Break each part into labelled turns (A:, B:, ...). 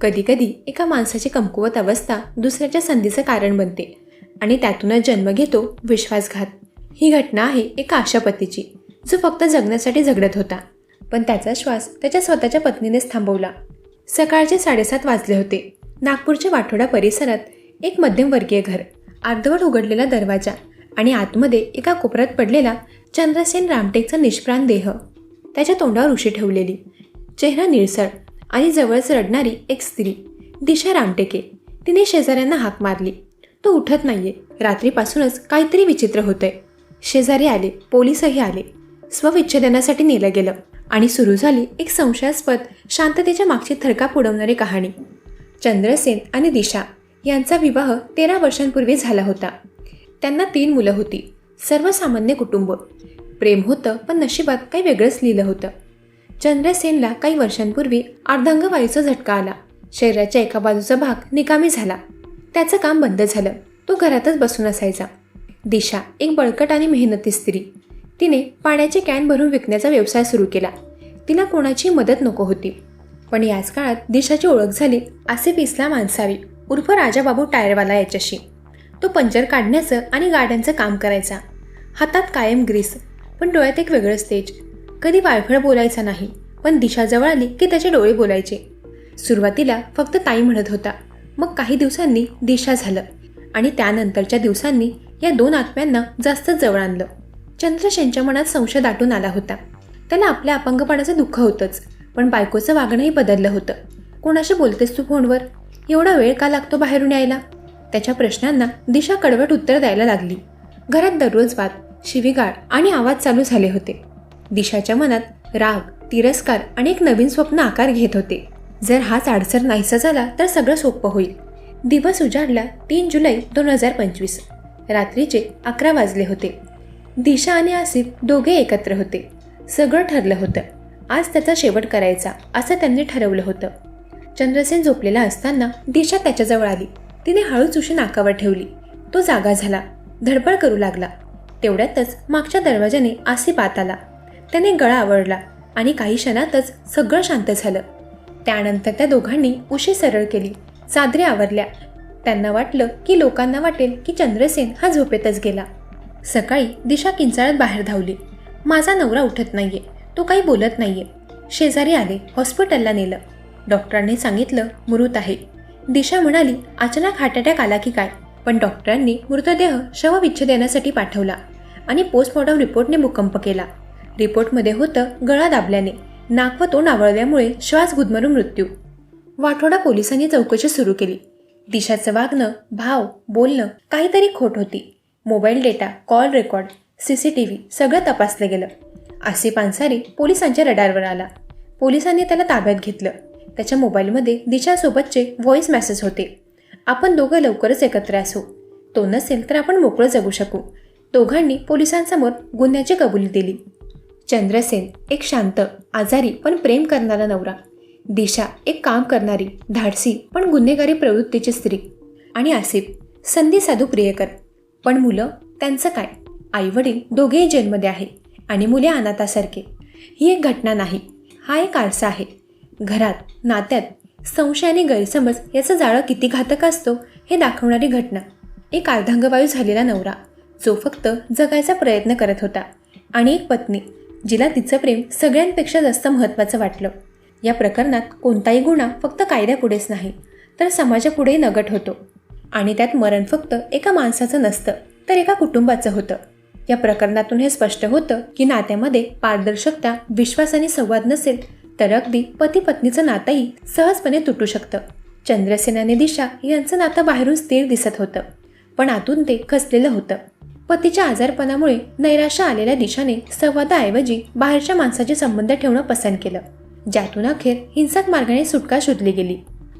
A: कधीकधी एका माणसाची कमकुवत अवस्था दुसऱ्याच्या संधीचं कारण बनते आणि त्यातूनच जन्म घेतो विश्वासघात. ही घटना आहे एका आशापतीची जो फक्त जगण्यासाठी झगडत होता. पण त्याचा श्वास त्याच्या स्वतःच्या पत्नीनेच थांबवला. सकाळचे साडेसात वाजले होते. नागपूरच्या वाठोडा परिसरात एक मध्यमवर्गीय घर अर्धवट उघडलेला दरवाजा आणि आतमध्ये एका कोपऱ्यात पडलेला चंद्रसेन रामटेकचा निष्प्राण देह. त्याच्या तोंडावर उशी ठेवलेली. चेहरा निळसळ आणि जवळच रडणारी एक स्त्री दिशा रामटेके. तिने शेजाऱ्यांना हाक मारली. तो उठत नाहीये. रात्रीपासूनच काहीतरी विचित्र होतंय. शेजारी आले पोलीसही आले. स्वविच्छेदनासाठी नेलं गेलं आणि सुरू झाली एक संशयास्पद शांततेच्या मागची थरकाप उडवणारी कहाणी. चंद्रसेन आणि दिशा यांचा विवाह तेरा वर्षांपूर्वी झाला होता. त्यांना तीन मुलं होती. सर्वसामान्य कुटुंब. प्रेम होतं पण नशिबात काही वेगळंच लिहिलं होतं. चंद्रसेनला काही वर्षांपूर्वी अर्धांगवायूचा झटका आला. शरीराच्या एका बाजूचा भाग निकामी झाला. त्याचं काम बंद झालं. तो घरातच बसून असायचा. दिशा एक बळकट आणि मेहनती स्त्री. तिने पाण्याचे कॅन भरून विकण्याचा व्यवसाय सुरू केला. तिला कोणाची मदत नको होती. पण याच काळात दिशाची ओळख झाली आसिफ इस्लाम अन्सारी उर्फ राजाबाबू टायरवाला याच्याशी. तो पंचर काढण्याचं आणि गाड्यांचं काम करायचा. हातात कायम ग्रीस पण डोळ्यात एक वेगळंच तेज कधी वायफळ बोलायचा नाही पण दिशा जवळ आली की त्याचे डोळे बोलायचे. सुरुवातीला फक्त ताई म्हणत होता. मग काही दिवसांनी दिशा झालं आणि त्यानंतरच्या दिवसांनी या दोन आत्म्यांना जास्तच जवळ आणलं. चंद्रसेनच्या मनात संशय दाटून आला होता. त्याला आपल्या अपंगपणाचं दुःख होतंच पण बायकोचं वागणंही बदललं होतं. कोणाशी बोलतेस तू फोनवर? एवढा वेळ का लागतो बाहेरून यायला? त्याच्या प्रश्नांना दिशा कडवट उत्तर द्यायला लागली. घरात दररोज वाद शिवीगाळ आणि आवाज चालू झाले होते. दिशाच्या मनात राग तिरस्कार आणि एक नवीन स्वप्न आकार घेत होते. जर हाच अडसर नाहीसा झाला तर सगळं सोपं होईल. दिवस उजाडला तीन जुलै दोन हजार पंचवीस. रात्रीचे अकरा वाजले होते. दिशा आणि आसिफ दोघे एकत्र होते. सगळं ठरलं होतं. आज त्याचा शेवट करायचा असं त्यांनी ठरवलं होतं. चंद्रसेन झोपलेला असताना दिशा त्याच्याजवळ आली. तिने हळूच उशी नाकावर ठेवली. तो जागा झाला. धडपड करू लागला. तेवढ्यातच मागच्या दरवाजाने आसिफ आत आला. त्याने गळा आवडला आणि काही क्षणातच सगळं शांत झालं. त्यानंतर त्या दोघांनी उशी सरळ केली. चादरे आवरल्या. त्यांना वाटलं की लोकांना वाटेल की चंद्रसेन हा झोपेतच गेला. सकाळी दिशा किंचाळत बाहेर धावली. माझा नवरा उठत नाहीये. तो काही बोलत नाहीये. शेजारी आले. हॉस्पिटलला नेलं. डॉक्टरांनी सांगितलं मृत आहे. दिशा म्हणाली अचानक हार्ट अटॅक आला की काय? पण डॉक्टरांनी मृतदेह शवविच्छेदनासाठी पाठवला आणि पोस्टमॉर्टम रिपोर्टने भूकंप केला. रिपोर्टमध्ये होतं गळा दाबल्याने. नाक व तोंड आवळल्यामुळे श्वास गुदमरून मृत्यू. वाठोडा पोलिसांनी चौकशी सुरू केली. दिशाचं वागणं भाव बोलणं काहीतरी खोट होती. Mobile data call record C C T V सगळं तपासलं गेलं. आसिफ अन्सारी पोलिसांच्या रडारवर आला. पोलिसांनी त्याला ताब्यात घेतलं. त्याच्या मोबाईलमध्ये दिशासोबतचे व्हॉइस मेसेज होते. आपण दोघं लवकरच एकत्र असू. तो नसेल तर आपण मोकळं जगू शकू. दोघांनी पोलिसांसमोर गुन्ह्याची कबुली दिली. चंद्रसेन एक शांत आजारी पण प्रेम करणारा नवरा. दिशा एक काम करणारी धाडसी पण गुन्हेगारी प्रवृत्तीची स्त्री. आणि आसिफ संधी साधू प्रियकर. पण मुलं त्यांचं काय? आईवडील दोघेही जेलमध्ये आहे आणि मुले अनाथासारखे. ही एक घटना नाही हा एक आरसा आहे. घरात नात्यात संशय आणि गैरसमज याचं जाळं किती घातक असतो हे दाखवणारी घटना. एक अर्धांगवायू झालेला नवरा जो फक्त जगायचा प्रयत्न करत होता. आणि एक पत्नी जिला तिचं प्रेम सगळ्यांपेक्षा जास्त महत्त्वाचं वाटलं. या प्रकरणात कोणताही गुन्हा फक्त कायद्यापुढेच नाही तर समाजापुढेही नगट होतो. आणि त्यात मरण फक्त एका माणसाचं नसतं तर एका कुटुंबाचं होतं. या प्रकरणातून हे स्पष्ट होतं की नात्यामध्ये पारदर्शकता विश्वास आणि संवाद नसेल तर अगदी पती पत्नीचं नातंही सहजपणे तुटू शकतं. चंद्रसेन आणि दिशा यांचं नातं बाहेरून स्थिर दिसत होतं पण आतून ते खचलेलं होतं. पतीच्या आजारपणामुळे नैराश्य आलेल्या दिशाने संवादाऐवजी बाहेरच्या माणसाचे संबंध ठेवणं पसंत केलं. ज्यातून अखेर हिंसक मार्गाने सुटका शोधली गेली.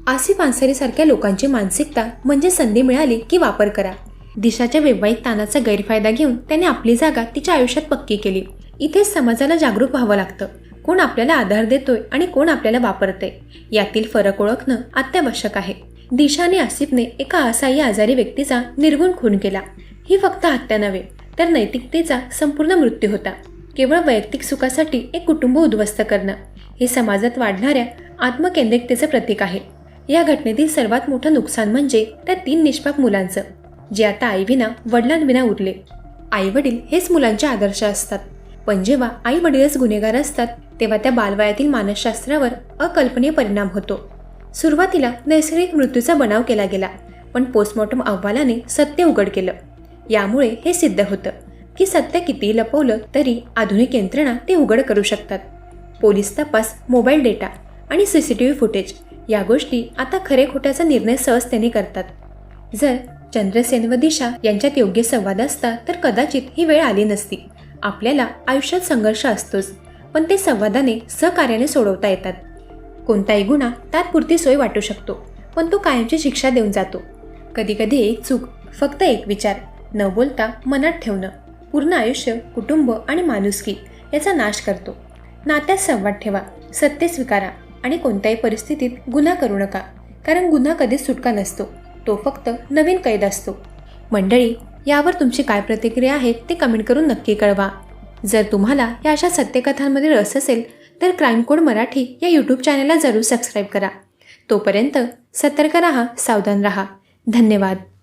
A: आसिफ अन्सारीसारख्या लोकांची मानसिकता म्हणजे संधी मिळाली की वापर करा. दिशाच्या वैवाहिक ताणाचा गैरफायदा घेऊन त्याने आपली जागा तिच्या आयुष्यात पक्की केली. इथेच समाजाला जागरूक व्हावं लागतं. कोण आपल्याला आधार देतोय आणि कोण आपल्याला वापरतंय यातील फरक ओळखणं अत्यावश्यक आहे. दिशा आणि आसिफने एका असहाय्य आजारी व्यक्तीचा निर्गुण खून केला. ही फक्त हत्या नव्हे तर नैतिकतेचा संपूर्ण मृत्यू होता. केवळ वैयक्तिक सुखासाठी एक कुटुंब उद्ध्वस्त करणं हे समाजात वाढणाऱ्या आत्मकेंद्रिकतेचं प्रतीक आहे. या घटनेतील सर्वात मोठं नुकसान म्हणजे त्या तीन निष्पाप मुलांचं जे आता आईविना वडिलांविना उरले. आई वडील हेच मुलांचे आदर्श असतात. पण जेव्हा आई वडीलच गुन्हेगार असतात तेव्हा त्या बालवयातील मानसशास्त्रावर अकल्पनीय परिणाम होतो. सुरुवातीला नैसर्गिक मृत्यूचा बनाव केला गेला पण पोस्टमॉर्टम अहवालाने सत्य उघड केलं. यामुळे हे सिद्ध होतं की सत्य कितीही लपवलं तरी आधुनिक यंत्रणा ते उघड करू शकतात. पोलीस तपास मोबाईल डेटा आणि C C T V footage या गोष्टी आता खरे खोट्याचा निर्णय सहजतेने करतात. जर चंद्रसेन व दिशा यांच्यात योग्य संवाद असता तर कदाचित ही वेळ आली नसती. आपल्याला आयुष्यात संघर्ष असतोच पण ते संवादाने सहकार्याने सोडवता येतात. कोणताही गुन्हा तात्पुरती सोय वाटू शकतो पण तो कायमची शिक्षा देऊन जातो. कधीकधी एक चूक फक्त एक विचार न बोलता मनात ठेवणं पूर्ण आयुष्य कुटुंब आणि माणुसकी याचा नाश करतो. नात्यात संवाद ठेवा सत्य स्वीकारा आणि कोणत्याही परिस्थितीत गुन्हा करू नका कारण गुन्हा कधीच सुटका नसतो तो फक्त नवीन कैद असतो. मंडळी यावर तुमची काय प्रतिक्रिया आहे ते कमेंट करून नक्की कळवा. जर तुम्हाला या अशा सत्यकथांमध्ये रस असेल तर क्राईम कोड मराठी या यूट्यूब चॅनलला जरूर सबस्क्राईब करा. तोपर्यंत सतर्क राहा सावधान राहा. धन्यवाद.